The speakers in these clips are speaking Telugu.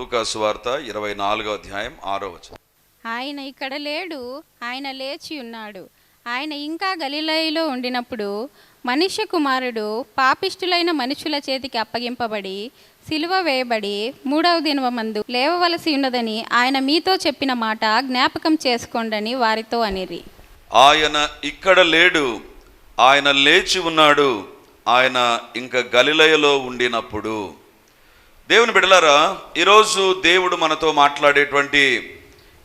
లూకాసు వార్త ఇరవై నాలుగో అధ్యాయం ఆరో వచనం. ఆయన ఇక్కడ లేడు ఆయన లేచి ఉన్నాడు. ఆయన ఇంకా గలిలయలో ఉండినప్పుడు మనుష్య కుమారుడు పాపిష్టులైన మనుషుల చేతికి అప్పగింపబడి సిలువ వేయబడి మూడవ దినవ మందు లేవవలసి ఉన్నదని ఆయన మీతో చెప్పిన మాట జ్ఞాపకం చేసుకోండని వారితో అనిరి. ఆయన ఇక్కడ లేడు ఆయన లేచి ఉన్నాడు ఆయన ఇంకా గలిలయలో ఉండినప్పుడు దేవుని బిడలారా ఈరోజు దేవుడు మనతో మాట్లాడేటువంటి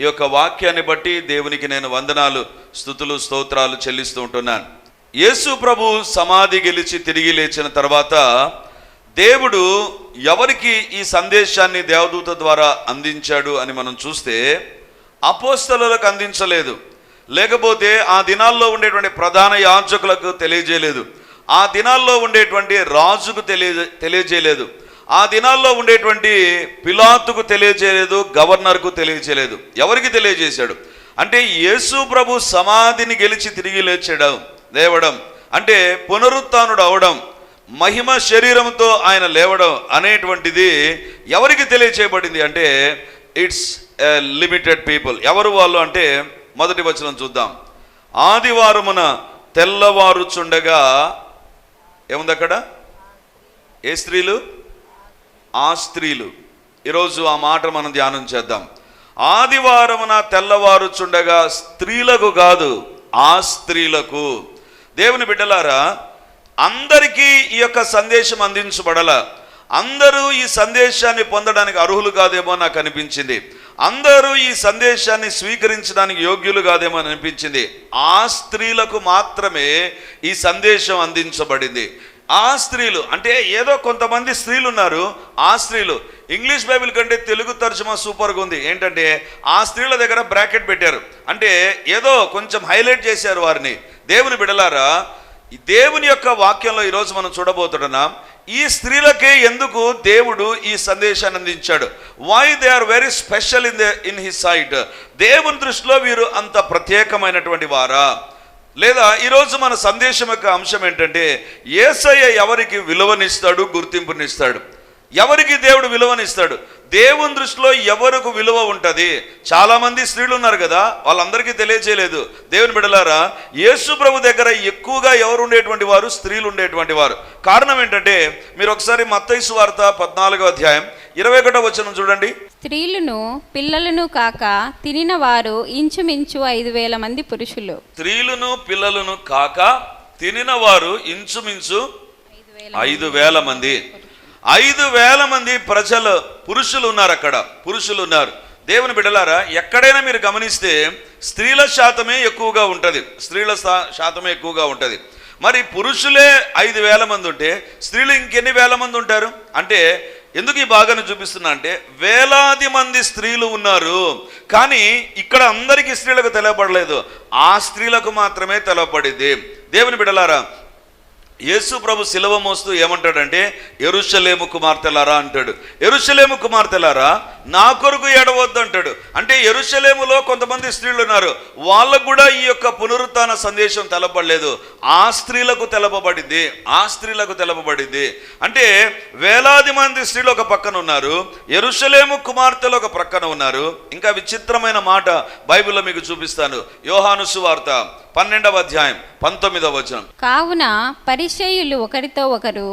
ఈ యొక్క వాక్యాన్ని బట్టి దేవునికి నేను వందనాలు స్థుతులు స్తోత్రాలు చెల్లిస్తూ ఉంటున్నాను. యేసు ప్రభు సమాధి గెలిచి తిరిగి లేచిన తర్వాత దేవుడు ఎవరికి ఈ సందేశాన్ని దేవదూత ద్వారా అందించాడు అని మనం చూస్తే అపోస్తలులకు అందించలేదు. లేకపోతే ఆ దినాల్లో ఉండేటువంటి ప్రధాన యాజకులకు తెలియజేయలేదు. ఆ దినాల్లో ఉండేటువంటి రాజుకు తెలియ తెలియజేయలేదు. ఆ దినాల్లో ఉండేటువంటి పిలాతుకు తెలియజేయలేదు గవర్నర్కు తెలియజేయలేదు ఎవరికి తెలియజేశాడు అంటే యేసు ప్రభు సమాధిని గెలిచి తిరిగి లేచడం లేవడం. అంటే పునరుత్నుడు అవడం మహిమ శరీరంతో ఆయన లేవడం అనేటువంటిది ఎవరికి తెలియచేయబడింది అంటే ఇట్స్ లిమిటెడ్ పీపుల్ ఎవరు వాళ్ళు అంటే మొదటి వచనం చూద్దాం. ఆదివారమున తెల్లవారుచుండగా ఏముంది అక్కడ? ఏ స్త్రీలు? ఆ స్త్రీలు. ఈరోజు ఆ మాట మనం ధ్యానం చేద్దాం. ఆదివారమున తెల్లవారుచుండగా స్త్రీలకు కాదు ఆ స్త్రీలకు. దేవుని బిడ్డలారా అందరికీ ఈ యొక్క సందేశం అందించబడల. అందరూ ఈ సందేశాన్ని పొందడానికి అర్హులు కాదేమో నాకు అనిపించింది. అందరూ ఈ సందేశాన్ని స్వీకరించడానికి యోగ్యులు కాదేమో అనిపించింది. ఆ స్త్రీలకు మాత్రమే ఈ సందేశం అందించబడింది. ఆ స్త్రీలు అంటే ఏదో కొంతమంది స్త్రీలు ఉన్నారు ఆ స్త్రీలు. ఇంగ్లీష్ బైబిల్ కంటే తెలుగు తర్జుమా సూపర్గా ఉంది. ఏంటంటే ఆ స్త్రీల దగ్గర బ్రాకెట్ పెట్టారు. అంటే ఏదో కొంచెం హైలైట్ చేశారు వారిని. దేవుని బిడలారా దేవుని యొక్క వాక్యంలో ఈరోజు మనం చూడబోతున్నాం ఈ స్త్రీలకే ఎందుకు దేవుడు ఈ సందేశాన్ని అందించాడు? Why they are very special in the in his sight దేవుని దృష్టిలో వీరు అంత ప్రత్యేకమైనటువంటి వారా? లేదా ఈరోజు మన సందేశం యొక్క అంశం ఏంటంటే ఏసయ్య ఎవరికి విలువనిస్తాడు గుర్తింపునిస్తాడు? ఎవరికి దేవుడు విలువనిస్తాడు? దేవుని దృష్టిలో ఎవరికి విలువ ఉంటుంది? చాలా మంది స్త్రీలు ఉన్నారు కదా వాళ్ళందరికీ తెలియచేయలేదు. దేవుని బిడలారా యేసు ప్రభు దగ్గర ఎక్కువగా ఎవరు ఉండేటువంటి వారు? స్త్రీలు ఉండేటువంటి వారు. కారణం ఏంటంటే మీరు ఒకసారి మత్తైసు వార్త పద్నాలుగో అధ్యాయం ఇరవై ఒకటో వచనం చూడండి. స్త్రీలను పిల్లలను కాక తినిన వారు ఇంచుమించు ఐదు వేల మంది పురుషులు. స్త్రీలను పిల్లలను కాక తినిన వారు ఇంచుమించు ఐదు వేల మంది. ఐదు వేల మంది ప్రజలు పురుషులు ఉన్నారు అక్కడ పురుషులు ఉన్నారు. దేవుని బిడ్డలారా ఎక్కడైనా మీరు గమనిస్తే స్త్రీల శాతమే ఎక్కువగా ఉంటుంది. స్త్రీల శాతమే ఎక్కువగా ఉంటుంది. మరి పురుషులే ఐదు వేల మంది ఉంటే స్త్రీలు ఇంకెన్ని వేల మంది ఉంటారు? అంటే ఎందుకు ఈ భాగాన్ని చూపిస్తున్నా అంటే వేలాది మంది స్త్రీలు ఉన్నారు. కానీ ఇక్కడ అందరికీ స్త్రీలకు తెలవబడలేదు. ఆ స్త్రీలకు మాత్రమే తెలవబడింది. దేవుని బిడలారా యేసు ప్రభు శిలవ మోస్తూ ఏమంటాడంటే ఎరుషలేము కుమార్తెలారా అంటాడు. ఎరుషలేము కుమార్తెలారా నా కొరకు ఎడవద్దు అంటాడు. అంటే ఎరుషలేములో కొంతమంది స్త్రీలు ఉన్నారు. వాళ్ళకు కూడా ఈ యొక్క పునరుత్న సందేశం తెలపబడలేదు. ఆ స్త్రీలకు తెలపబడింది. ఆ స్త్రీలకు తెలపబడింది. అంటే వేలాది మంది స్త్రీలు ఒక పక్కన ఉన్నారు. ఎరుషలేము కుమార్తెలు ఒక ప్రక్కన ఉన్నారు. ఇంకా విచిత్రమైన మాట బైబిల్లో మీకు చూపిస్తాను. యోహాను సువార్త పన్నెండవ అధ్యాయం పంతొమ్మిదవ వచనం. కావున పరిచయులు ఒకరితో ఒకరు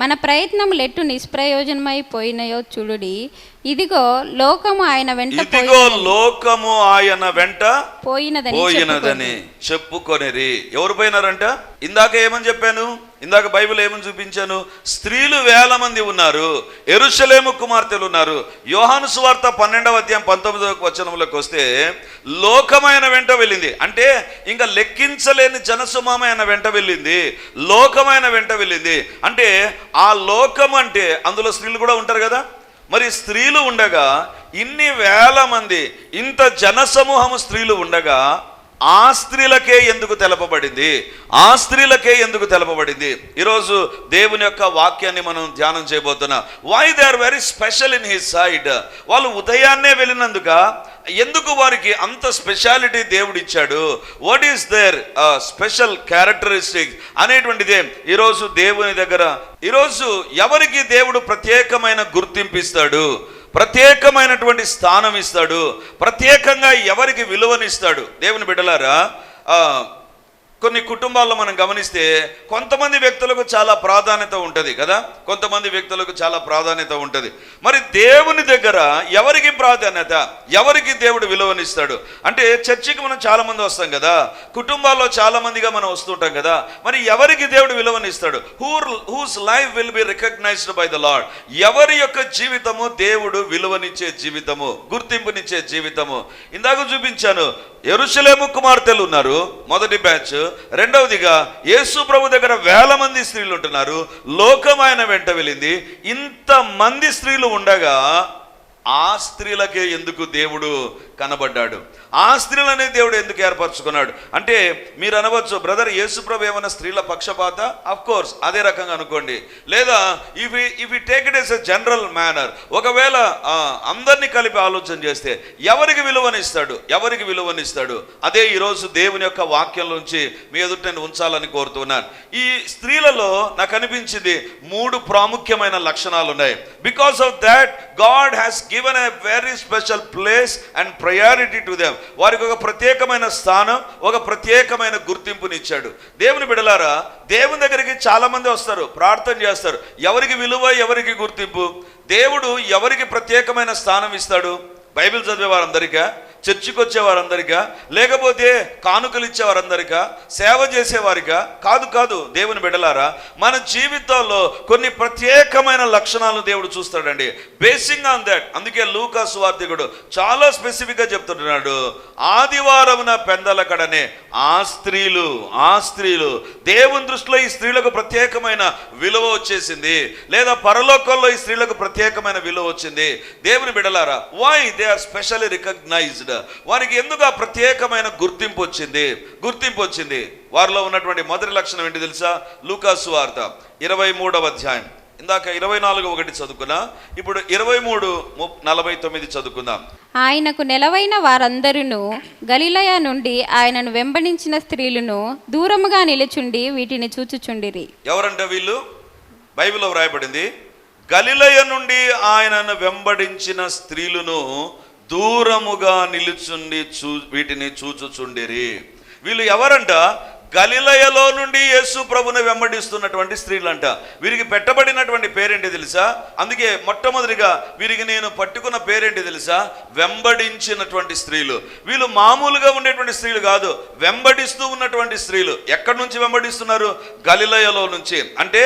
మన ప్రయత్నములు ఎట్టు నిష్ప్రయోజనమైపోయినాయో చూడుడి. ఇదిగో లోకము ఆయన వెంట ఇదిగో లోకము ఆయన వెంట పోయినదని పోయినదని చెప్పుకొనిరి. ఎవరు పోయినారంట? ఇందాక ఏమని చెప్పాను? ఇందాక బైబిల్ ఏమని చూపించాను? స్త్రీలు వేల మంది ఉన్నారు ఎరుషలేము కుమార్తెలు ఉన్నారు. యోహాను సువార్త పన్నెండవ అధ్యాయం పంతొమ్మిదవ వచనంలోకి వస్తే లోకమైన వెంట వెళ్ళింది. అంటే ఇంకా లెక్కించలేని జనసుమామైన వెంట వెళ్ళింది. లోకమైన వెంట వెళ్ళింది. అంటే ఆ లోకం అంటే అందులో స్త్రీలు కూడా ఉంటారు కదా? మరి స్త్రీలు ఉండగా ఇన్ని వేల మంది ఇంత జనసమూహము స్త్రీలు ఉండగా ఆ స్త్రీలకే ఎందుకు తెలపబడింది? ఆ స్త్రీలకే ఎందుకు తెలపబడింది? ఈరోజు దేవుని యొక్క వాక్యాన్ని మనం ధ్యానం చేయబోతున్నాం why they are very special in his side వాళ్ళు ఉదయాన్నే వెళ్ళినందుక ఎందుకు వారికి అంత స్పెషాలిటీ దేవుడు ఇచ్చాడు? What is there special characteristic అనేటువంటిదే ఈరోజు దేవుని దగ్గర ఈరోజు ఎవరికి దేవుడు ప్రత్యేకమైన గుర్తింపిస్తాడు ప్రత్యేకమైనటువంటి స్థానం ఇస్తాడు. ప్రత్యేకంగా ఎవరికి విలువనిస్తాడు? దేవుని బిడ్డలారా కొన్ని కుటుంబాల్లో మనం గమనిస్తే కొంతమంది వ్యక్తులకు చాలా ప్రాధాన్యత ఉంటుంది కదా? కొంతమంది వ్యక్తులకు చాలా ప్రాధాన్యత ఉంటుంది. మరి దేవుని దగ్గర ఎవరికి ప్రాధాన్యత? ఎవరికి దేవుడు విలువనిస్తాడు? అంటే చర్చికి మనం చాలామంది వస్తాం కదా? కుటుంబాల్లో చాలామందిగా మనం వస్తుంటాం కదా? మరి ఎవరికి దేవుడు విలువనిస్తాడు? Who whose life will be recognised by the lord ఎవరి యొక్క జీవితము దేవుడు విలువనిచ్చే జీవితము గుర్తింపునిచ్చే జీవితము? ఇందాక చూపించాను ఎరుసలేము కుమార్తెలు ఉన్నారు. మొదటి బ్యాచ్. రెండవదిగా యేసు ప్రభు దగ్గర వేల మంది స్త్రీలు ఉంటున్నారు. లోకం ఆయన వెంట వెళ్ళింది. ఇంత మంది స్త్రీలు ఉండగా ఆ స్త్రీలకే ఎందుకు దేవుడు కనబడ్డాడు? ఆ స్త్రీలనే దేవుడు ఎందుకు ఏర్పరచుకున్నాడు? అంటే మీరు అనవచ్చు బ్రదర్ యేసుప్రభు ఏమైనా స్త్రీల పక్షపాత? అఫ్ కోర్స్ అదే రకంగా అనుకోండి. లేదా if if take it as a general manner ఒకవేళ అందరినీ కలిపి ఆలోచన చేస్తే ఎవరికి విలువనిస్తాడు ఎవరికి విలువనిస్తాడు అదే ఈరోజు దేవుని యొక్క వాక్యం నుంచి మీ ఎదుట నేను ఉంచాలని కోరుతున్నాను. ఈ స్త్రీలలో నాకు అనిపించింది మూడు ప్రాముఖ్యమైన లక్షణాలు ఉన్నాయి because of that God has given a very special place and priority to them వారికి ఒక ప్రత్యేకమైన స్థానం ఒక ప్రత్యేకమైన గుర్తింపునిచ్చాడు. దేవుని బిడలారా దేవుని దగ్గరికి చాలా మంది వస్తారు ప్రార్థన చేస్తారు. ఎవరికి విలువ ఎవరికి గుర్తింపు? దేవుడు ఎవరికి ప్రత్యేకమైన స్థానం ఇస్తాడు? బైబిల్ చదివే వారందరికీ చర్చికి వచ్చే లేకపోతే కానుకలు ఇచ్చే సేవ చేసేవారికా కాదు కాదు దేవుని బిడలారా మన జీవితాల్లో కొన్ని ప్రత్యేకమైన లక్షణాలు దేవుడు చూస్తాడండి. బేసింగ్ ఆన్ దట్ అందుకే లూకా సువార్థికుడు చాలా స్పెసిఫిక్గా చెప్తున్నాడు. ఆదివారమున పెందలకడనే ఆ స్త్రీలు ఆ స్త్రీలు దేవుని దృష్టిలో ఈ స్త్రీలకు ప్రత్యేకమైన విలువ వచ్చేసింది. లేదా పరలోకంలో ఈ స్త్రీలకు ప్రత్యేకమైన విలువ వచ్చింది. దేవుని బిడలారా why they are specially recognised వారికి ఎందుకు ఆ ప్రత్యేకమైన గుర్తింపు వచ్చింది? గుర్తింపు వచ్చింది. వారిలో ఉన్నటువంటి మొదటి లక్షణం ఏంటి తెలుసా? లూకాసు వార్త ఇరవై మూడవ అధ్యాయం. ఇందాక ఇరవై నాలుగు ఒకటి చదువుకున్నా ఇప్పుడు ఇరవై మూడు నలభై తొమ్మిది చదువుకుందాం. ఆయనకు నెలవైన వారందరూ గలిలయ నుండి ఆయనను వెంబడించిన స్త్రీలను దూరముగా నిలుచుండి వీటిని చూచుచుండిరి. ఎవరంటే వీళ్ళు? బైబిల్లో వ్రాయబడింది. గలిలయ నుండి ఆయనను వెంబడించిన స్త్రీలను దూరముగా నిలుచుండి చూ వీటిని చూచుచుండిరి. వీళ్ళు ఎవరంట? గలిలయలో నుండి యేసు ప్రభుని వెంబడిస్తున్నటువంటి స్త్రీలంట. వీరికి పెట్టబడినటువంటి పేరేంటి తెలుసా? అందుకే మొట్టమొదటిగా వీరికి నేను పట్టుకున్న పేరేంటి తెలుసా? వెంబడించినటువంటి స్త్రీలు. వీళ్ళు మామూలుగా ఉండేటువంటి స్త్రీలు కాదు. వెంబడిస్తూ ఉన్నటువంటి స్త్రీలు. ఎక్కడి నుంచి వెంబడిస్తున్నారు? గలిలయలో నుంచి. అంటే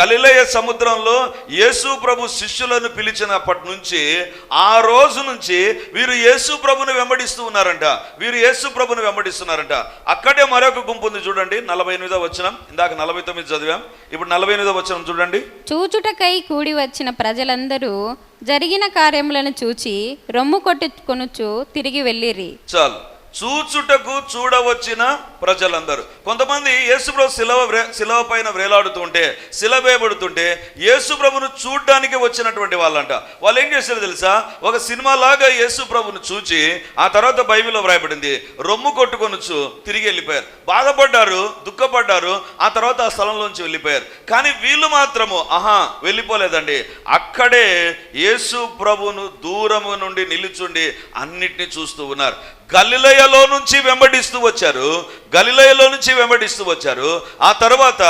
గలిలయ సముద్రంలో యేసు ప్రభు శిష్యులను పిలిచినప్పటి నుంచి ఆ రోజు నుంచి వీరు యేసు ప్రభుని వెంబడిస్తూ ఉన్నారంట. వీరు యేసు ప్రభుని వెంబడిస్తున్నారంట. అక్కడే మరొక గుంపు ఉంది చూడండి నలభై ఎనిమిదో వచనం. ఇందాక నలభై తొమ్మిది చదివాం. ఇప్పుడు నలభై ఎనిమిదో వచనం చూడండి. చూచుటకై కూడి వచ్చిన ప్రజలందరూ జరిగిన కార్యములను చూచి రొమ్ము కొట్టుకొనుచు తిరిగి వెళ్ళిరి. చాలు. చూచుటకు చూడవచ్చిన ప్రజలందరూ. కొంతమంది యేసుప్రభు శిలవ శిలవ పైన వ్రేలాడుతూ ఉంటే శిలవేయబడుతుంటే యేసుప్రభును చూడ్డానికి వచ్చినటువంటి వాళ్ళంట. వాళ్ళు ఏం చేశారు తెలుసా? ఒక సినిమా లాగా యేసుప్రభును చూచి ఆ తర్వాత బైబిల్లో వ్రాయబడింది రొమ్ము కొట్టుకొనొచ్చు తిరిగి వెళ్ళిపోయారు. బాధపడ్డారు దుఃఖపడ్డారు ఆ తర్వాత ఆ స్థలంలోంచి వెళ్ళిపోయారు. కానీ వీళ్ళు మాత్రము ఆహా వెళ్ళిపోలేదండి. అక్కడే యేసు ప్రభును దూరము నుండి నిలుచుండి అన్నిటినీ చూస్తూ ఉన్నారు. గలిలయలో నుంచి వెంబడిస్తూ వచ్చారు. గలిలయలో నుంచి వెంబడిస్తూ వచ్చారు. ఆ తర్వాత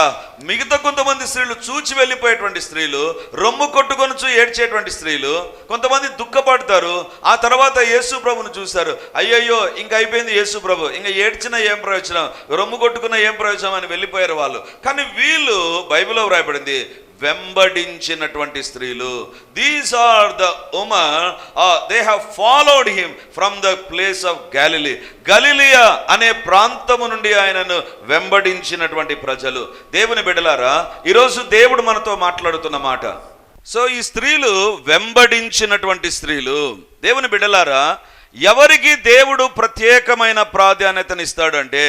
మిగతా కొంతమంది స్త్రీలు చూచి వెళ్ళిపోయేటువంటి స్త్రీలు రొమ్ము కొట్టుకొనుచు ఏడ్చేటువంటి స్త్రీలు కొంతమంది దుఃఖపడతారు. ఆ తర్వాత యేసు ప్రభును చూశారు. అయ్యయ్యో ఇంక అయిపోయింది యేసు ప్రభు. ఇంకా ఏడ్చినా ఏం ప్రయోజనం? రొమ్ము కొట్టుకున్న ఏం ప్రయోజనం అని వెళ్ళిపోయారు వాళ్ళు. కానీ వీళ్ళు బైబిల్లో వ్రాయబడింది వెంబడించినటువంటి స్త్రీలు. These are the women they have followed him from the place of Galilee Galilee అనే ప్రాంతము నుండి ఆయనను వెంబడించినటువంటి ప్రజలు. దేవుని బిడలారా ఈరోజు దేవుడు మనతో మాట్లాడుతున్న మాట. సో ఈ స్త్రీలు వెంబడించినటువంటి స్త్రీలు. దేవుని బిడలారా ఎవరికి దేవుడు ప్రత్యేకమైన ప్రాధాన్యతనిస్తాడంటే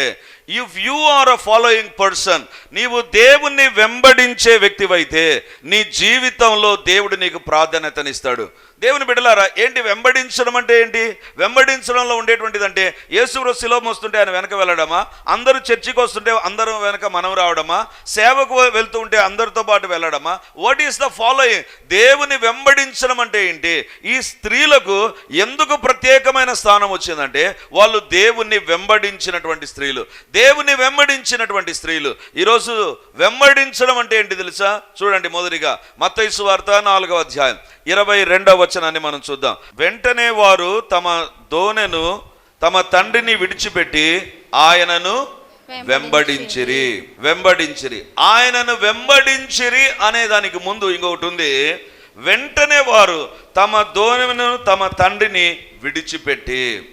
if you are a following person నీవు దేవుణ్ణి వెంబడించే వ్యక్తివైతే నీ జీవితంలో దేవుడు నీకు ప్రాధాన్యతనిస్తాడు. దేవుని బిడలారా ఏంటి వెంబడించడం అంటే ఏంటి? వెంబడించడంలో ఉండేటువంటిది అంటే యేసురు శిలోం వస్తుంటే ఆయన వెనక వెళ్ళడమా? అందరూ చర్చికి వస్తుంటే అందరూ వెనక మనం రావడమా? సేవకు వెళ్తూ ఉంటే అందరితో పాటు వెళ్ళడమా? వాట్ ఈస్ ద ఫాలోయింగ్ దేవుని వెంబడించడం అంటే ఏంటి? ఈ స్త్రీలకు ఎందుకు ప్రత్యేకమైన స్థానం వచ్చిందంటే వాళ్ళు దేవుణ్ణి వెంబడించినటువంటి స్త్రీలు. దేవుని వెంబడించినటువంటి స్త్రీలు. ఈరోజు వెంబడించడం అంటే ఏంటి తెలుసా? చూడండి మొదటిగా మత్తైసు వార్త నాలుగవ అధ్యాయం. ఇరవై రెండవ వచనాన్ని మనం చూద్దాం. వెంటనే వారు తమ దోనెను తమ తండ్రిని విడిచిపెట్టి ఆయనను వెంబడించిరి. వెంబడించిరి. ఆయనను వెంబడించిరి అనే దానికి ముందు ఇంకొకటి ఉంది. వెంటనే వారు తమ దోనెను తమ తండ్రిని విడిచిపెట్టి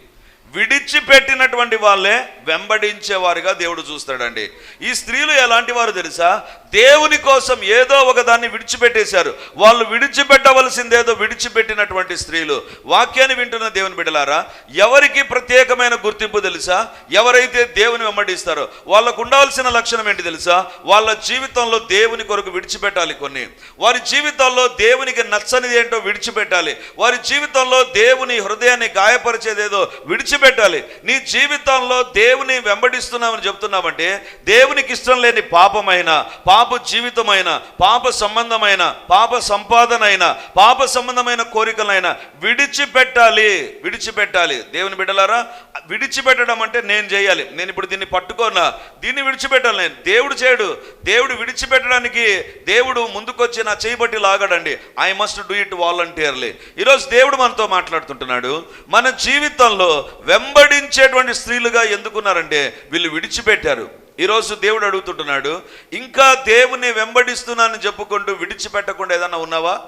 విడిచిపెట్టినటువంటి వాళ్ళే వెంబడించేవారుగా దేవుడు చూస్తాడండి. ఈ స్త్రీలు ఎలాంటి వారు తెలుసా? దేవుని కోసం ఏదో ఒక దాన్ని విడిచిపెట్టేశారు. వాళ్ళు విడిచిపెట్టవలసిందేదో విడిచిపెట్టినటువంటి స్త్రీలు. వాక్యాన్ని వింటున్న దేవుని బిడ్డలారా ఎవరికి ప్రత్యేకమైన గుర్తింపు తెలుసా? ఎవరైతే దేవుని వెంబడిస్తారో వాళ్ళకు ఉండాల్సిన లక్షణం ఏంటి తెలుసా? వాళ్ళ జీవితంలో దేవుని కొరకు విడిచిపెట్టాలి కొన్ని. వారి జీవితంలో దేవునికి నచ్చనిది ఏంటో విడిచిపెట్టాలి. వారి జీవితంలో దేవుని హృదయాన్ని గాయపరిచేదేదో విడిచిపెట్టాలి. నీ జీవితంలో దేవుని వెంబడిస్తున్నామని చెప్తున్నామంటే దేవునికి ఇష్టం లేని పాపమైన పాప జీవితమైన పాప సంబంధమైన పాప సంపాదనైన పాప సంబంధమైన కోరికలైనా విడిచిపెట్టాలి. విడిచిపెట్టాలి. దేవుని బిడ్డలారా విడిచిపెట్టడం అంటే నేను చేయాలి. నేను ఇప్పుడు దీన్ని పట్టుకోనా? దీన్ని విడిచిపెట్టాలి నేను. దేవుడు చేయడు. దేవుడు విడిచిపెట్టడానికి దేవుడు ముందుకొచ్చి నా చేయబట్టి లాగడండి. I must do it voluntarily ఈరోజు దేవుడు మనతో మాట్లాడుతుంటున్నాడు. మన జీవితంలో వెంబడించేటువంటి స్త్రీలుగా ఎందుకున్నారంటే వీళ్ళు విడిచిపెట్టారు. ఈరోజు దేవుడు అడుగుతుంటున్నాడు ఇంకా దేవుని వెంబడిస్తున్నానని చెప్పుకుంటూ విడిచిపెట్టకుండా ఏదన్నా ఉన్నావా?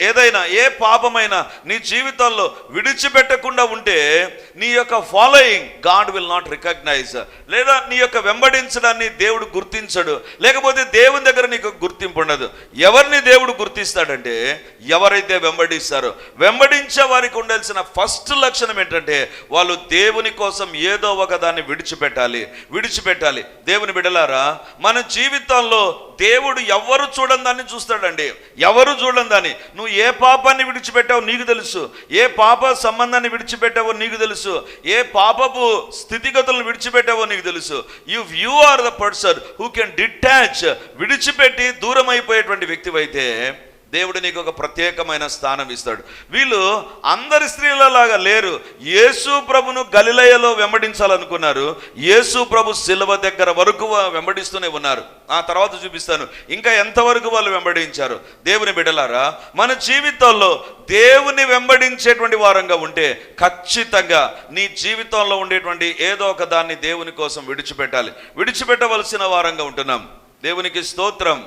ఏదైనా ఏ పాపమైనా నీ జీవితంలో విడిచిపెట్టకుండా ఉంటే నీ యొక్క following God will not recognise లేదా నీ యొక్క వెంబడించడాన్ని దేవుడు గుర్తించడు. లేకపోతే దేవుని దగ్గర నీకు గుర్తింపు ఉండదు. ఎవరిని దేవుడు గుర్తిస్తాడంటే ఎవరైతే వెంబడిస్తారో వెంబడించే వారికి ఉండాల్సిన ఫస్ట్ లక్షణం ఏంటంటే వాళ్ళు దేవుని కోసం ఏదో ఒక దాన్ని విడిచిపెట్టాలి విడిచిపెట్టాలి. దేవుని బిడలారా మన జీవితంలో దేవుడు ఎవరు చూడని దాన్ని చూస్తాడండి. ఎవరు చూడని దాన్ని? నువ్వు ఏ పాపాన్ని విడిచిపెట్టావో నీకు తెలుసు. ఏ పాప సంబంధాన్ని విడిచిపెట్టావో నీకు తెలుసు. ఏ పాపపు స్థితిగతులను విడిచిపెట్టావో నీకు తెలుసు. You you are the person who can detach విడిచిపెట్టి దూరం అయిపోయేటువంటి వ్యక్తివైతే దేవుడు నీకు ఒక ప్రత్యేకమైన స్థానం ఇస్తాడు. వీళ్ళు అందరి స్త్రీలలాగా లేరు. యేసు ప్రభును గలిలయలో వెంబడించాలనుకున్నారు. యేసు ప్రభు శిలువ దగ్గర వరకు వెంబడిస్తూనే ఉన్నారు. ఆ తర్వాత చూపిస్తాను. ఇంకా ఎంతవరకు వాళ్ళు వెంబడించారు? దేవుని బిడలారా మన జీవితంలో దేవుని వెంబడించేటువంటి వారంగా ఉంటే ఖచ్చితంగా నీ జీవితంలో ఉండేటువంటి ఏదో ఒక దాన్ని దేవుని కోసం విడిచిపెట్టాలి. విడిచిపెట్టవలసిన వారంగా ఉంటున్నాం. దేవునికి స్తోత్రం.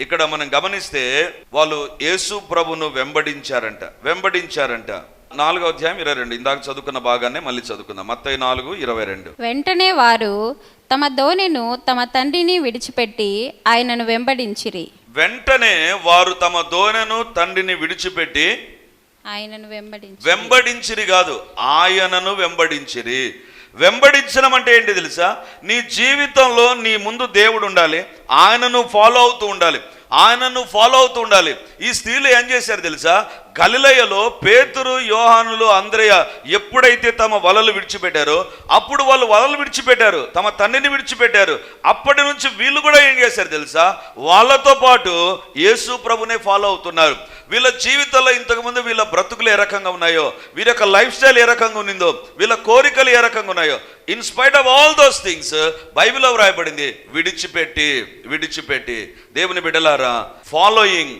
ఇక్కడ మనం గమనిస్తే వాళ్ళు యేసు ప్రభును వెంబడించారంట. వెంబడించారంట. నాలుగో అధ్యాయం ఇరవై రెండు. ఇందాక చదువుకున్న భాగాన్ని మళ్ళీ చదువుకుందాం. మత్తయి నాలుగు ఇరవై రెండు. వెంటనే వారు తమ దోనెను తమ తండ్రిని విడిచిపెట్టి ఆయనను వెంబడించిరి. వెంటనే వారు తమ దోనెను తండ్రిని విడిచిపెట్టి ఆయనను వెంబడించి వెంబడించిరి కాదు ఆయనను వెంబడించిరి. వెంబడించడం అంటే ఏంటి తెలుసా? నీ జీవితంలో నీ ముందు దేవుడు ఉండాలి ఆయనను ఫాలో అవుతూ ఉండాలి ఆయనను ఫాలో అవుతూ ఉండాలి. ఈ స్త్రీలు ఏం చేశారు తెలుసా? గలిలయలో పేతురు యోహానులు అంద్రయ ఎప్పుడైతే తమ వలలు విడిచిపెట్టారో అప్పుడు వాళ్ళు వలలు విడిచిపెట్టారు తమ తండ్రిని విడిచిపెట్టారు. అప్పటి నుంచి వీళ్ళు కూడా ఏం చేశారు తెలుసా? వాళ్ళతో పాటు యేసు ప్రభునే ఫాలో అవుతున్నారు. వీళ్ళ జీవితంలో ఇంతకుముందు వీళ్ళ బ్రతుకులు ఏ రకంగా ఉన్నాయో వీరి యొక్క లైఫ్ స్టైల్ ఏ రకంగా ఉన్నిందో వీళ్ళ కోరికలు ఏ రకంగా ఉన్నాయో in spite of all those things బైబిల్లో వ్రాయబడింది విడిచిపెట్టి విడిచిపెట్టి. దేవుని బిడ్డలారా ఫాలోయింగ్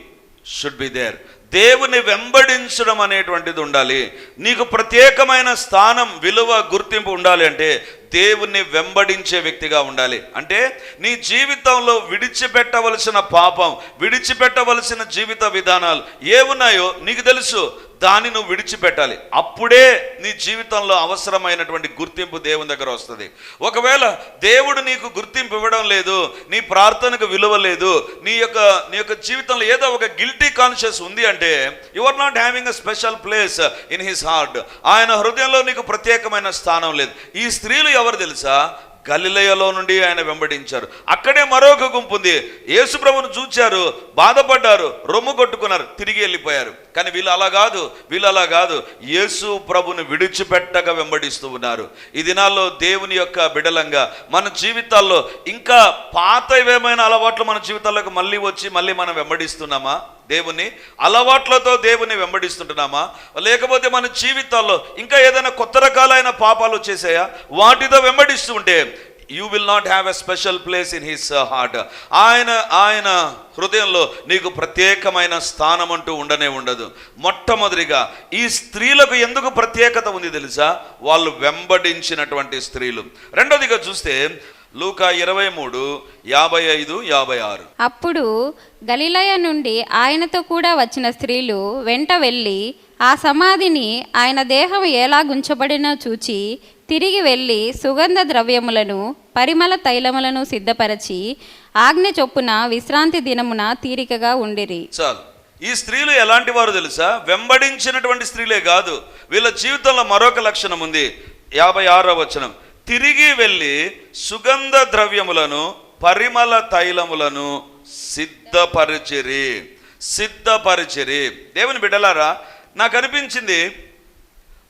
షుడ్ బి దేర్. దేవుని వెంబడించడం అనేటువంటిది ఉండాలి. నీకు ప్రత్యేకమైన స్థానం విలువ గుర్తింపు ఉండాలి అంటే దేవుణ్ణి వెంబడించే వ్యక్తిగా ఉండాలి. అంటే నీ జీవితంలో విడిచిపెట్టవలసిన పాపం విడిచిపెట్టవలసిన జీవిత విధానాలు ఏమున్నాయో నీకు తెలుసు. దాన్ని నువ్వు విడిచిపెట్టాలి. అప్పుడే నీ జీవితంలో అవసరమైనటువంటి గుర్తింపు దేవుని దగ్గర వస్తుంది. ఒకవేళ దేవుడు నీకు గుర్తింపు ఇవ్వడం లేదు నీ ప్రార్థనకు విలువ లేదు నీ యొక్క నీ యొక్క జీవితంలో ఏదో ఒక గిల్టీ కాన్షియస్ ఉంది అంటే you are not having a special place in his heart ఆయన హృదయంలో నీకు ప్రత్యేకమైన స్థానం లేదు. ఈ స్త్రీలు ఎవరు తెలుసా? గలిలయలో నుండి ఆయన వెంబడించారు. అక్కడే మరొక గుంపు ఉంది. యేసుప్రభును చూచారు బాధపడ్డారు రొమ్ము కొట్టుకున్నారు తిరిగి వెళ్ళిపోయారు. కానీ వీళ్ళు అలా కాదు వీళ్ళు అలా కాదు. యేసు ప్రభుని విడిచిపెట్టగా వెంబడిస్తూ ఉన్నారు. ఈ దినాల్లో దేవుని యొక్క బిడలంగా మన జీవితాల్లో ఇంకా పాత ఏమైనా అలవాట్లు మన జీవితాల్లోకి మళ్ళీ వచ్చి మళ్ళీ మనం వెంబడిస్తున్నామా? దేవుని అలవాట్లతో దేవుని వెంబడిస్తుంటున్నామా? లేకపోతే మన జీవితాల్లో ఇంకా ఏదైనా కొత్త రకాలైన పాపాలు చేసాయా వాటితో వెంబడిస్తుంటే you will not have a special place in his heart ఆయన ఆయన హృదయంలో నీకు ప్రత్యేకమైన స్థానం అంటూ ఉండనే ఉండదు. మొట్టమొదటిగా ఈ స్త్రీలకు ఎందుకు ప్రత్యేకత ఉంది తెలుసా? వాళ్ళు వెంబడించినటువంటి స్త్రీలు. రెండోదిగా చూస్తే లూకా ఇరవై మూడు యాభై ఐదు యాభై ఆరు. అప్పుడు గలిలయ నుండి ఆయనతో కూడా వచ్చిన స్త్రీలు వెంట వెళ్ళి ఆ సమాధిని ఆయన దేహం ఎలా గుంచబడినో చూచి తిరిగి వెళ్ళి సుగంధ ద్రవ్యములను పరిమళ తైలములను సిద్ధపరచి ఆజ్ఞ చొప్పున విశ్రాంతి దినమున తీరికగా ఉండిరి. చాలు. ఈ స్త్రీలు ఎలాంటి వారు తెలుసా? వెంబడించినటువంటి స్త్రీలే కాదు. వీళ్ళ జీవితంలో మరొక లక్షణం ఉంది. యాభై ఆరో వచనం. తిరిగి వెళ్ళి సుగంధ ద్రవ్యములను పరిమళ తైలములను సిద్ధపరిచిరి. సిద్ధపరిచిరి. దేవుని బిడ్డలారా నాకు అనిపించింది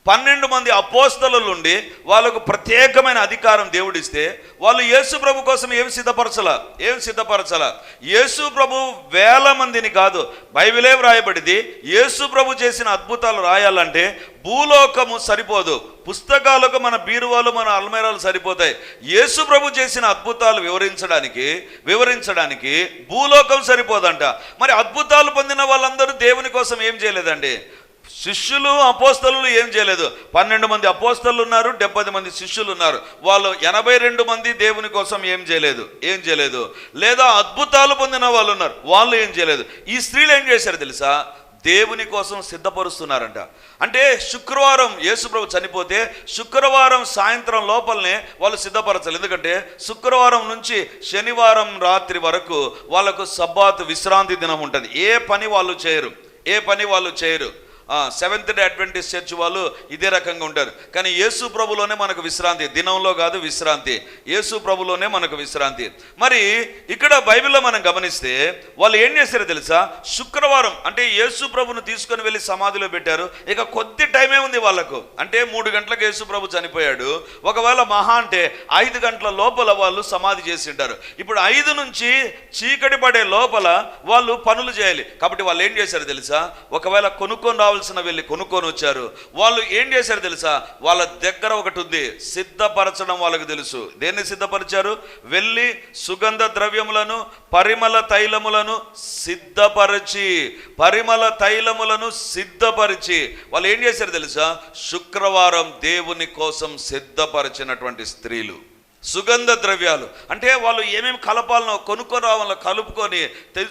పన్నెండు మంది అపోస్తలు నుండి వాళ్ళకు ప్రత్యేకమైన అధికారం దేవుడిస్తే వాళ్ళు యేసు ప్రభు కోసం ఏమి సిద్ధపరచల? ఏమి సిద్ధపరచల? యేసు ప్రభు వేల మందిని కాదు బైబిలే వ్రాయబడింది యేసు ప్రభు చేసిన అద్భుతాలు రాయాలంటే భూలోకము సరిపోదు పుస్తకాలకు మన బీరువాలు మన అల్మేరాలు సరిపోతాయి. యేసు ప్రభు చేసిన అద్భుతాలు వివరించడానికి వివరించడానికి భూలోకం సరిపోదంట. మరి అద్భుతాలు పొందిన వాళ్ళందరూ దేవుని కోసం ఏం చేయలేదండి? శిష్యులు అపోస్తలు ఏం చేయలేదు. పన్నెండు మంది అపోస్తలు ఉన్నారు డెబ్బై మంది శిష్యులు ఉన్నారు. వాళ్ళు ఎనభై రెండు మంది దేవుని కోసం ఏం చేయలేదు. ఏం చేయలేదు. లేదా అద్భుతాలు పొందిన వాళ్ళు ఉన్నారు. వాళ్ళు ఏం చేయలేదు. ఈ స్త్రీలు ఏం చేశారు తెలుసా? దేవుని కోసం సిద్ధపరుస్తున్నారంట. అంటే శుక్రవారం యేసుప్రభు చనిపోతే శుక్రవారం సాయంత్రం లోపలనే వాళ్ళు సిద్ధపరచాలి. ఎందుకంటే శుక్రవారం నుంచి శనివారం రాత్రి వరకు వాళ్ళకు సబ్బాత్ విశ్రాంతి దినం ఉంటుంది. ఏ పని వాళ్ళు చేయరు. ఏ పని వాళ్ళు చేయరు. సెవెంత్ డే అడ్వెంటిస్ట్ చర్చ్ వాళ్ళు ఇదే రకంగా ఉంటారు. కానీ యేసు ప్రభులోనే మనకు విశ్రాంతి దినంలో కాదు విశ్రాంతి. యేసు ప్రభులోనే మనకు విశ్రాంతి. మరి ఇక్కడ బైబిల్లో మనం గమనిస్తే వాళ్ళు ఏం చేశారో తెలుసా? శుక్రవారం అంటే యేసు ప్రభును తీసుకొని వెళ్ళి సమాధిలో పెట్టారు. ఇక కొద్ది టైమే ఉంది వాళ్ళకు. అంటే మూడు గంటలకు యేసు ప్రభు చనిపోయాడు. ఒకవేళ మహా అంటే ఐదు గంటల లోపల వాళ్ళు సమాధి చేసి ఉంటారు. ఇప్పుడు ఐదు నుంచి చీకటి పడే లోపల వాళ్ళు పనులు చేయాలి. కాబట్టి వాళ్ళు ఏం చేశారు తెలుసా? ఒకవేళ కొనుక్కొని రావాల్సిన వెళ్ళి కొనుక్కొని వచ్చారు. వాళ్ళు ఏం చేశారు తెలుసా? వాళ్ళ దగ్గర ఒకటి ఉంది. సిద్ధపరచడం వాళ్ళకి తెలుసు. దేన్ని సిద్ధపరిచారు? వెళ్ళి సుగంధ ద్రవ్యములను పరిమళ తైలములను సిద్ధపరిచి పరిమళ తైలములను సిద్ధపరిచి. వాళ్ళు ఏం చేశారు తెలుసా? శుక్రవారం దేవుని కోసం సిద్ధపరిచినటువంటి స్త్రీలు. సుగంధ ద్రవ్యాలు. అంటే వాళ్ళు ఏమేమి కలపాలనో కొనుక్కొని రావాలో కలుపుకొని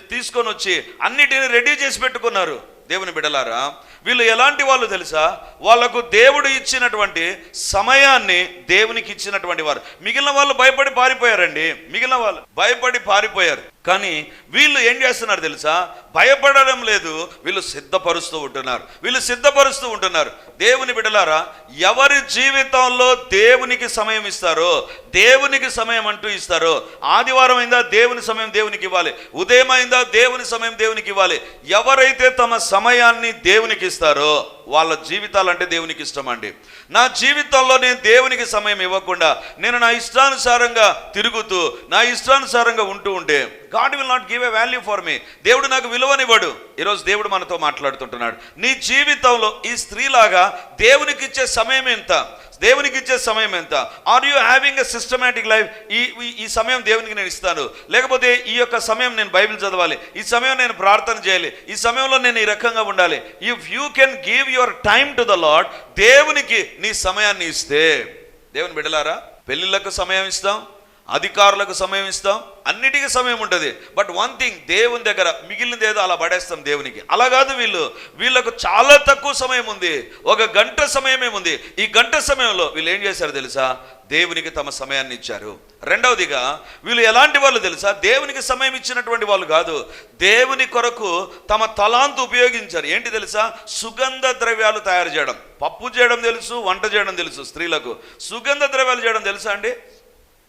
తీసుకొని వచ్చి అన్నిటిని రెడీ చేసి పెట్టుకున్నారు. దేవుని బిడలారా వీళ్ళు ఎలాంటి వాళ్ళు తెలుసా? వాళ్ళకు దేవుడు ఇచ్చినటువంటి సమయాన్ని దేవునికి ఇచ్చినటువంటి వారు. మిగిలిన వాళ్ళు భయపడి పారిపోయారండి. మిగిలిన వాళ్ళు భయపడి పారిపోయారు. కానీ వీళ్ళు ఏం చేస్తున్నారు తెలుసా? భయపడడం లేదు. వీళ్ళు సిద్ధపరుస్తూ ఉంటున్నారు. వీళ్ళు సిద్ధపరుస్తూ ఉంటున్నారు. దేవుని బిడలారా ఎవరి జీవితంలో దేవునికి సమయం ఇస్తారో దేవునికి సమయం అంటూ ఇస్తారో ఆదివారం అయిందా దేవుని సమయం దేవునికి ఇవ్వాలి. ఉదయం అయిందా దేవుని సమయం దేవునికి ఇవ్వాలి. ఎవరైతే తమ సమయాన్ని దేవునికి ఇస్తారో వాళ్ళ జీవితాలంటే దేవునికి ఇష్టం అండి నా జీవితంలో నేను దేవునికి సమయం ఇవ్వకుండా నేను నా ఇష్టానుసారంగా తిరుగుతూ నా ఇష్టానుసారంగా ఉంటూ ఉంటే God will not give a value for me. దేవుడు నాకు విలువనివ్వడు. ఈరోజు దేవుడు మనతో మాట్లాడుతుంటున్నాడు. నీ జీవితంలో ఈ స్త్రీలాగా దేవునికి ఇచ్చే సమయం ఎంత? దేవునికి ఇచ్చే సమయం ఎంత? Are you having a systematic life ఈ ఈ- సమయం దేవునికి నేను ఇస్తాను. లేకపోతే ఈ యొక్క సమయం నేను బైబిల్ చదవాలి. ఈ సమయం నేను ప్రార్థన చేయాలి. ఈ సమయంలో నేను ఈ రకంగా ఉండాలి. If you can give your time to the lord దేవునికి నీ సమయాన్ని ఇస్తే. దేవుని బిడలారా పెళ్ళిళ్ళకు సమయం ఇస్తాం. అధికారులకు సమయం ఇస్తాం అన్నిటికీ సమయం ఉంటుంది. బట్ వన్ థింగ్ దేవుని దగ్గర మిగిలినది ఏదో అలా పడేస్తాం దేవునికి. అలా కాదు వీళ్ళు. వీళ్ళకు చాలా తక్కువ సమయం ఉంది. ఒక గంట సమయమే ఉంది. ఈ గంట సమయంలో వీళ్ళు ఏం చేశారు తెలుసా? దేవునికి తమ సమయాన్ని ఇచ్చారు. రెండవదిగా వీళ్ళు ఎలాంటి వాళ్ళు తెలుసా? దేవునికి సమయం ఇచ్చినటువంటి వాళ్ళు కాదు. దేవుని కొరకు తమ తలాంతు ఉపయోగించారు. ఏంటి తెలుసా? సుగంధ ద్రవ్యాలు తయారు చేయడం. పప్పు చేయడం తెలుసు వంట చేయడం తెలుసు స్త్రీలకు. సుగంధ ద్రవ్యాలు చేయడం తెలుసా అండి?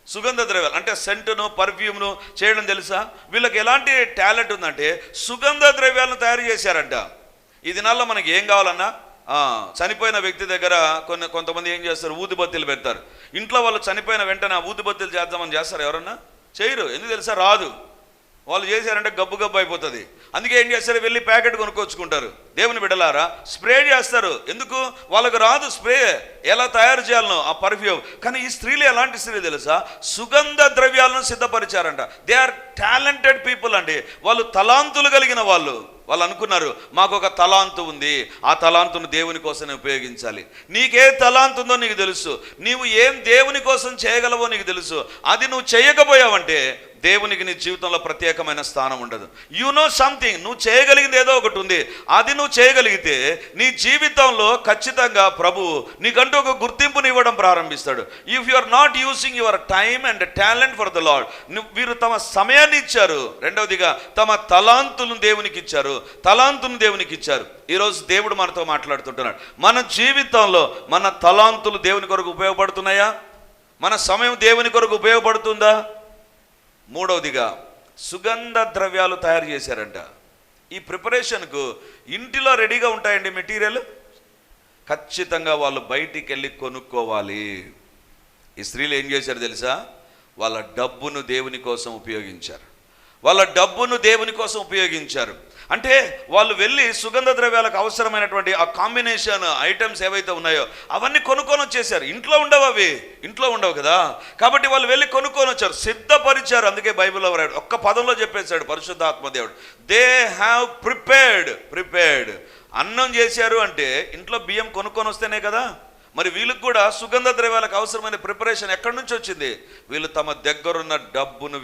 సుగంధ ద్రవ్యాలు. అంటే సెంటును పర్ఫ్యూమ్ను చేయడం తెలుసా? వీళ్ళకి ఎలాంటి టాలెంట్ ఉందంటే సుగంధ ద్రవ్యాలను తయారు చేశారంట. ఈ దినాల్లో మనకి ఏం కావాలన్నా చనిపోయిన వ్యక్తి దగ్గర కొన్ని కొంతమంది ఏం చేస్తారు? ఊదిబత్తీలు పెడతారు. ఇంట్లో వాళ్ళు చనిపోయిన వెంటనే ఆ ఊదిబత్తీలు చేద్దామని చేస్తారు ఎవరన్నా? చేయరు. ఎందుకు తెలుసా? రాదు. వాళ్ళు చేశారంటే గబ్బు గబ్బు అయిపోతుంది. అందుకే ఏం చేస్తారు? వెళ్ళి ప్యాకెట్ కొనుక్కొచ్చుకుంటారు. దేవుని బిడ్డలారా స్ప్రే చేస్తారు. ఎందుకు? వాళ్ళకు రాదు స్ప్రే. ఎలా తయారు చేయాలనో ఆ పర్ఫ్యూమ్. కానీ ఈ స్త్రీలు ఎలాంటి స్త్రీలు తెలుసా? సుగంధ ద్రవ్యాలను సిద్ధపరిచారంట. దే ఆర్ టాలెంటెడ్ పీపుల్ అండి. వాళ్ళు తలాంతులు కలిగిన వాళ్ళు. వాళ్ళు అనుకున్నారు మాకు ఒక తలాంతు ఉంది. ఆ తలాంతును దేవుని కోసమే ఉపయోగించాలి. నీకే తలాంతు ఉందో నీకు తెలుసు. నీవు ఏం దేవుని కోసం చేయగలవో నీకు తెలుసు. అది నువ్వు చేయకపోయావంటే దేవునికి నీ జీవితంలో ప్రత్యేకమైన స్థానం ఉండదు. యు నో సంథింగ్ నువ్వు చేయగలిగింది ఏదో ఒకటి ఉంది. అది నువ్వు చేయగలిగితే నీ జీవితంలో ఖచ్చితంగా ప్రభు నీకంటూ ఒక గుర్తింపుని ఇవ్వడం ప్రారంభిస్తాడు. If you are not using your time and talent for the lord వీరు తమ సమయాన్ని ఇచ్చారు. రెండవదిగా తమ తలాంతులను దేవునికి ఇచ్చారు. తలాంతును దేవునికి ఇచ్చారు. ఈరోజు దేవుడు మనతో మాట్లాడుతుంటున్నాడు. మన జీవితంలో మన తలాంతులు దేవుని కొరకు ఉపయోగపడుతున్నాయా? మన సమయం దేవుని కొరకు ఉపయోగపడుతుందా? మూడవదిగా సుగంధ ద్రవ్యాలు తయారు చేశారంట. ఈ ప్రిపరేషన్కు ఇంటిలో రెడీగా ఉంటాయండి మెటీరియల్? ఖచ్చితంగా వాళ్ళు బయటికి వెళ్ళి కొనుక్కోవాలి. ఈ స్త్రీలు ఏం చేశారు తెలుసా? వాళ్ళ డబ్బును దేవుని కోసం ఉపయోగించారు. వాళ్ళ డబ్బును దేవుని కోసం ఉపయోగించారు. అంటే వాళ్ళు వెళ్ళి సుగంధ ద్రవ్యాలకు అవసరమైనటువంటి ఆ కాంబినేషన్ ఐటమ్స్ ఏవైతే ఉన్నాయో అవన్నీ కొనుక్కొని వచ్చేసారు. ఇంట్లో ఉండవు అవి. ఇంట్లో ఉండవు కదా. కాబట్టి వాళ్ళు వెళ్ళి కొనుక్కొని వచ్చారు. సిద్ధపరిచారు. అందుకే బైబిల్లో రాడు ఒక్క పదంలో చెప్పేశాడు పరిశుద్ధాత్మ దేవుడు దే హ్యావ్ ప్రిపేర్డ్ ప్రిపేర్డ్ అన్నం చేశారు అంటే ఇంట్లో బియ్యం కొనుక్కొని వస్తేనే కదా. మరి వీళ్ళకి కూడా సుగంధ ద్రవ్యాలకు అవసరమైన ప్రిపరేషన్ ఎక్కడి నుంచి వచ్చింది? వీళ్ళు తమ దగ్గరున్న డబ్బును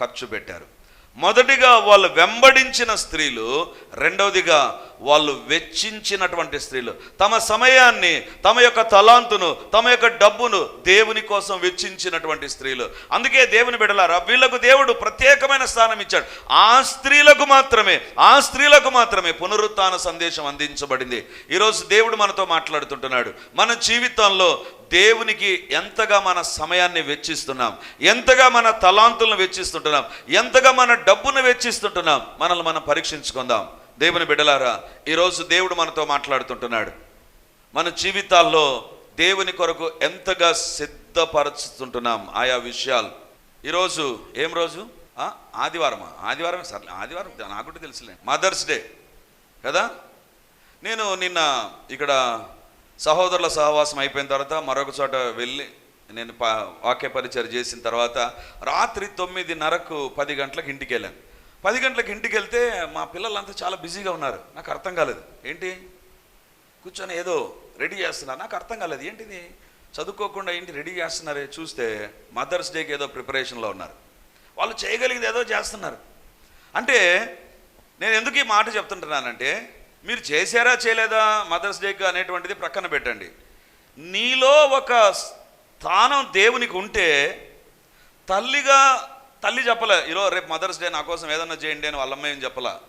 ఖర్చు పెట్టారు. మొదటిగా వాళ్ళు వెంబడించిన స్త్రీలు రెండవదిగా వాళ్ళు వెచ్చించినటువంటి స్త్రీలు. తమ సమయాన్ని తమ యొక్క తలాంతును తమ యొక్క డబ్బును దేవుని కోసం వెచ్చించినటువంటి స్త్రీలు. అందుకే దేవుని బిడలారా వీళ్ళకు దేవుడు ప్రత్యేకమైన స్థానం ఇచ్చాడు. ఆ స్త్రీలకు మాత్రమే ఆ స్త్రీలకు మాత్రమే పునరుత్న సందేశం అందించబడింది. ఈరోజు దేవుడు మనతో మాట్లాడుతుంటున్నాడు. మన జీవితంలో దేవునికి ఎంతగా మన సమయాన్ని వెచ్చిస్తున్నాం ఎంతగా మన తలాంతులను వెచ్చిస్తుంటున్నాం ఎంతగా మన డబ్బును వెచ్చిస్తుంటున్నాం మనల్ని మనం పరీక్షించుకుందాం. దేవుని బిడ్డలారా ఈరోజు దేవుడు మనతో మాట్లాడుతుంటున్నాడు. మన జీవితాల్లో దేవుని కొరకు ఎంతగా సిద్ధపరచుతుంటున్నాం ఆయా విషయాలు. ఈరోజు ఏం రోజు? ఆదివారమా? ఆదివారం సర్లే ఆదివారం నాకు తెలుసులే. Mother's Day. కదా? నేను నిన్న ఇక్కడ సహోదరుల సహవాసం అయిపోయిన తర్వాత మరొక చోట వెళ్ళి నేను పా వాక్య పరిచయం చేసిన తర్వాత రాత్రి తొమ్మిదిన్నరకు పది గంటలకు ఇంటికి వెళ్ళాను. పది గంటలకు ఇంటికి వెళ్తే మా పిల్లలంతా చాలా బిజీగా ఉన్నారు. నాకు అర్థం కాలేదు. ఏంటి? కూర్చొని ఏదో రెడీ చేస్తున్నారు నాకు అర్థం కాలేదు. ఏంటిది? చదువుకోకుండా ఏంటి రెడీ చేస్తున్నారే? చూస్తే మదర్స్ డేకి ఏదో ప్రిపరేషన్లో ఉన్నారు. వాళ్ళు చేయగలిగేది ఏదో చేస్తున్నారు. అంటే నేను ఎందుకు ఈ మాట చెప్తుంటున్నానంటే మీరు చేశారా చేయలేదా మదర్స్ డేకి అనేటువంటిది ప్రక్కన పెట్టండి. నీలో ఒక స్థానం దేవునికి ఉంటే తల్లిగా తల్లి చెప్పలే ఈరోజు రేపు మదర్స్ డే నా కోసం ఏదన్నా చేయండి అని వాళ్ళ అమ్మాయి ఏం చెప్పలా?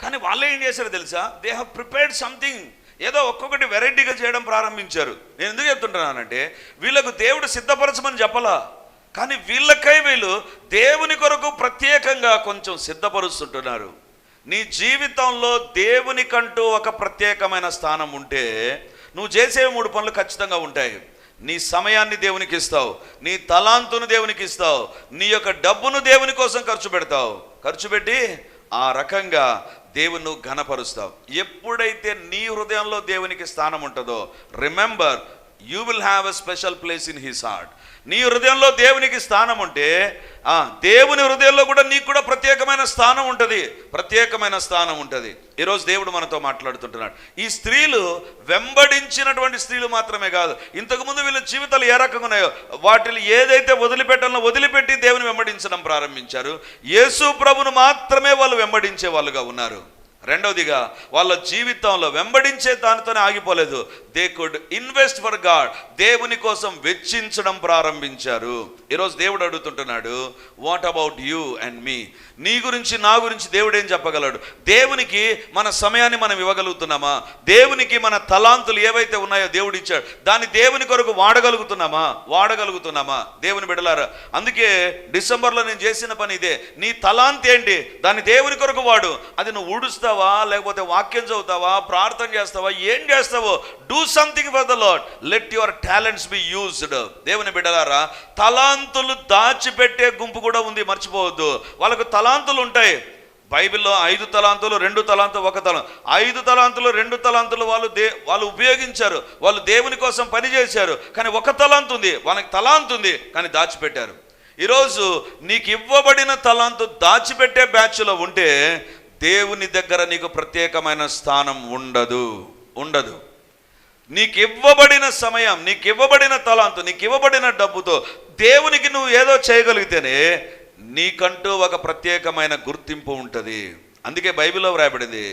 కానీ వాళ్ళు ఏం చేశారో తెలుసా? దే హ్యావ్ ప్రిపేర్డ్ సంథింగ్ ఏదో ఒక్కొక్కటి వెరైటీగా చేయడం ప్రారంభించారు. నేను ఎందుకు చెప్తుంటున్నానంటే వీళ్ళకు దేవుడు సిద్ధపరచమని చెప్పలా. కానీ వీళ్ళకై వీళ్ళు దేవుని కొరకు ప్రత్యేకంగా కొంచెం సిద్ధపరుస్తుంటున్నారు. నీ జీవితంలో దేవునికంటూ ఒక ప్రత్యేకమైన స్థానం ఉంటే నువ్వు చేసే మూడు పనులు ఖచ్చితంగా ఉంటాయి. నీ సమయాన్ని దేవునికి ఇస్తావు నీ తలాంతును దేవునికి ఇస్తావు నీ యొక్క డబ్బును దేవుని కోసం ఖర్చు పెడతావు. ఖర్చు పెట్టి ఆ రకంగా దేవుని నువ్వు ఘనపరుస్తావు. ఎప్పుడైతే నీ హృదయంలో దేవునికి స్థానం ఉంటుందో remember you will have a special place in his heart నీ హృదయంలో దేవునికి స్థానం ఉంటే ఆ దేవుని హృదయంలో కూడా నీకు కూడా ప్రత్యేకమైన స్థానం ఉంటుంది. ప్రత్యేకమైన స్థానం ఉంటుంది. ఈరోజు దేవుడు మనతో మాట్లాడుతుంటున్నాడు. ఈ స్త్రీలు వెంబడించినటువంటి స్త్రీలు మాత్రమే కాదు. ఇంతకుముందు వీళ్ళ జీవితాలు ఏ రకంగా ఉన్నాయో వాటిని ఏదైతే వదిలిపెట్టాలో వదిలిపెట్టి దేవుని వెంబడించడం ప్రారంభించారు. యేసు ప్రభును మాత్రమే వాళ్ళు వెంబడించే వాళ్ళుగా ఉన్నారు. రెండవదిగా వాళ్ళ జీవితంలో వెంబడించే దానితోనే ఆగిపోలేదు. They could invest for God దేవుని కోసం వెచ్చించడం ప్రారంభించారు. ఈరోజు దేవుడు అడుగుతుంటున్నాడు what about you and me నీ గురించి నా గురించి దేవుడు ఏం చెప్పగలడు? దేవునికి మన సమయాన్ని మనం ఇవ్వగలుగుతున్నామా? దేవునికి మన తలాంతులు ఏవైతే ఉన్నాయో దేవుడు ఇచ్చాడు దాన్ని దేవుని కొరకు వాడగలుగుతున్నామా? వాడగలుగుతున్నామా? దేవుని బిడలారా అందుకే డిసెంబర్లో నేను చేసిన పని ఇదే. నీ తలాంత్ ఏంటి దాన్ని దేవుని కొరకు వాడు. అది నువ్వు ఊడుస్తావు లేకపోతే వాక్యం చదువుతావా? ప్రార్థన చేస్తావా? ఏం చేస్తావో? Do something for the lord let your talents be used దేవుని బిడ్డలారా తలాంతులు దాచిపెట్టే గుంపు కూడా ఉంది మర్చిపోవద్దు. వాళ్ళకు తలాంతులు ఉంటాయి. బైబిల్లో ఐదు తలాంతులు రెండు తలాంతులు ఒక తలం ఐదు తలాంతులు రెండు తలాంతులు వాళ్ళు దే వాళ్ళు ఉపయోగించారు. వాళ్ళు దేవుని కోసం పని చేశారు. కానీ ఒక తలాంతు ఉంది. వాళ్ళకి తలాంతు ఉంది కానీ దాచిపెట్టారు. ఈరోజు నీకు ఇవ్వబడిన తలాంతు దాచిపెట్టే బ్యాచ్లో ఉంటే దేవుని దగ్గర నీకు ప్రత్యేకమైన స్థానం ఉండదు ఉండదు. నీకు ఇవ్వబడిన సమయం నీకు ఇవ్వబడిన తలాంతు నీకు ఇవ్వబడిన డబ్బుతో దేవునికి నువ్వు ఏదో చేయగలిగితేనే నీకంటూ ఒక ప్రత్యేకమైన గుర్తింపు ఉంటుంది. అందుకే బైబిల్లో వ్రాయబడింది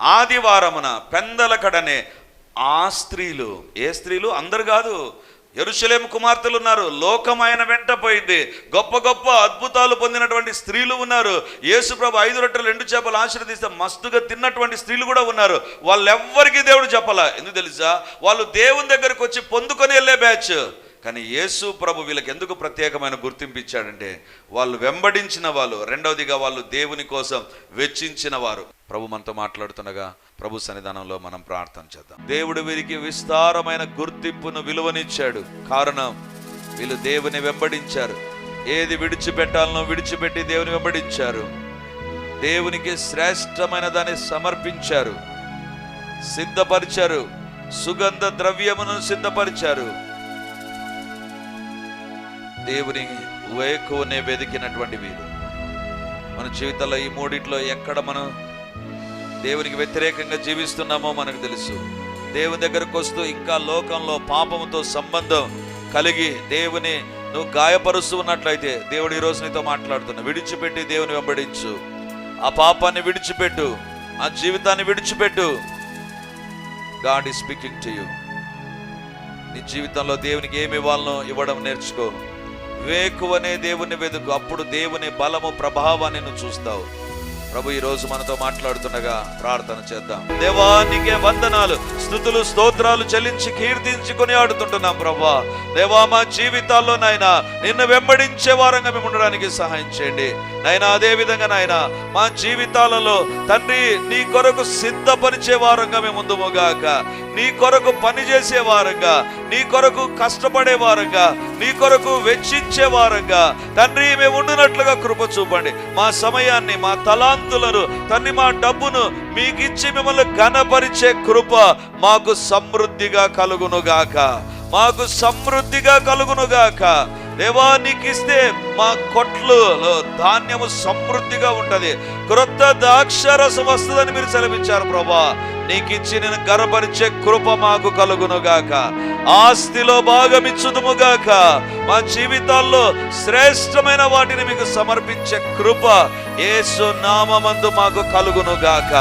ఆదివారమున పెందలకడనే ఆ స్త్రీలు ఏ స్త్రీలు? అందరు కాదు ఎరుషలేం కుమార్తెలు ఉన్నారు. లోకం ఆయన వెంట పోయింది. గొప్ప గొప్ప అద్భుతాలు పొందినటువంటి స్త్రీలు ఉన్నారు. యేసుప్రభు ఐదు రొట్టెలు రెండు చేపలు ఆశీర్వదిస్తే మస్తుగా తిన్నటువంటి స్త్రీలు కూడా ఉన్నారు. వాళ్ళెవ్వరికీ దేవుడు చెప్పాల. ఎందుకు తెలుసా? వాళ్ళు దేవుని దగ్గరికి వచ్చి పొందుకొని వెళ్ళే బ్యాచ్. కానీ యేసు ప్రభు వీళ్ళకి ఎందుకు ప్రత్యేకమైన గుర్తింపు ఇచ్చాడంటే వాళ్ళు వెంబడించిన వాళ్ళు రెండవదిగా వాళ్ళు దేవుని కోసం వెచ్చించిన వారు. ప్రభు మనతో మాట్లాడుతుండగా ప్రభు సన్నిధానంలో మనం ప్రార్థన చేద్దాం. దేవుడు వీరికి విస్తారమైన గుర్తింపును విలువనిచ్చాడు. కారణం వీళ్ళు దేవుని వెంబడించారు. ఏది విడిచిపెట్టాలనో విడిచిపెట్టి దేవుని వెంబడించారు. దేవునికి శ్రేష్టమైన దాన్ని సమర్పించారు. సిద్ధపరిచారు. సుగంధ ద్రవ్యమును సిద్ధపరిచారు. దేవుని వేకువనే వెదికినటువంటి వీరు మన జీవితంలో ఈ మూడిట్లో ఎక్కడ మనం దేవునికి వ్యతిరేకంగా జీవిస్తున్నామో మనకు తెలుసు. దేవుని దగ్గరకు వస్తూ ఇంకా లోకంలో పాపముతో సంబంధం కలిగి దేవుని నువ్వు గాయపరుస్తూ ఉన్నట్లయితే దేవుడు ఈరోజు నీతో మాట్లాడుతున్నా. విడిచిపెట్టి దేవుని వెంబడించు. ఆ పాపాన్ని విడిచిపెట్టు. ఆ జీవితాన్ని విడిచిపెట్టు. గాడ్ ఈ స్పీకింగ్ టు యూ నీ జీవితంలో దేవునికి ఏమి ఇవ్వాలనో ఇవ్వడం నేర్చుకో. వేకువనే దేవుని వెతుకు. అప్పుడు దేవుని బలము ప్రభావాన్ని నువ్వు చూస్తావు. ప్రభు ఈ రోజు మనతో మాట్లాడుతుండగా ప్రార్థన చేద్దాం. దేవా నీకే వందనాలు స్థుతులు స్తోత్రాలు చెల్లించి కీర్తించుకొని ఆడుతుంటున్నాం ప్రభా. దేవా మా జీవితాల్లో నాయన నిన్ను వెంబడించే వారంగా మేము ఉండడానికి సహాయం చేయండి. నాయన అదే విధంగా నాయన మా జీవితాలలో తండ్రి నీ కొరకు సిద్ధపరిచే వారంగా మేము ముందుముగాక నీ కొరకు పనిచేసే వారంగా నీ కొరకు కష్టపడే వారంగా నీ కొరకు వెచ్చించే వారంగా తండ్రి మేము ఉండినట్లుగా కృప చూపండి. మా సమయాన్ని మా ధనవంతులను తండ్రి మా డబ్బును మీకు ఇచ్చి మిమ్మల్ని ఘనపరిచే కృప మాకు సమృద్ధిగా కలుగునుగాక. మాకు సమృద్ధిగా కలుగునుగాక. దేవా నీకు ఇస్తే మా కొట్లలో ధాన్యము సమృద్ధిగా ఉంటది. క్రొత్త ద్రాక్షరసం వస్తుందని మీరు సెలవించారు ప్రభా. నీకు ఇచ్చి నేను గర్వపరిచే కృప మాకు కలుగునుగాక. ఆస్తిలో భాగమిచ్చుదుముగాక మా జీవితాల్లో శ్రేష్టమైన వాటిని మీకు సమర్పించే కృప ఏసు నామమందు మాకు కలుగునుగాక.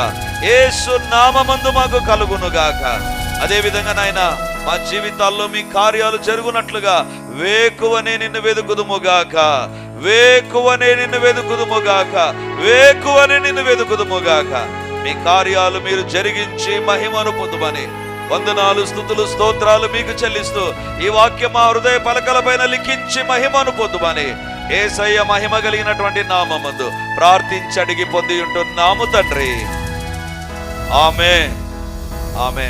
ఏసు నామమందు మాకు కలుగునుగాక. అదేవిధంగా నాయన మా జీవితాల్లో మీ కార్యాలు జరుగునట్లుగా వేకువనే నిన్ను వెతుకుదుముగాక వేకువనే నిన్ను వెతుకుదుముగాక వేకువనే నిన్ను వెతుకుదుముగాక మీ కార్యాలు మీరు జరిగించి మహిమను పొందుమని వందనాలు స్థుతులు స్తోత్రాలు మీకు చెల్లిస్తూ ఈ వాక్యం మా హృదయ పలకలపైన లిఖించి మహిమను పొందుమని ఏసయ్య మహిమ కలిగినటువంటి నామందు ప్రార్థించి అడిగి పొంది ఉంటున్నాము తండ్రి. ఆమె ఆమె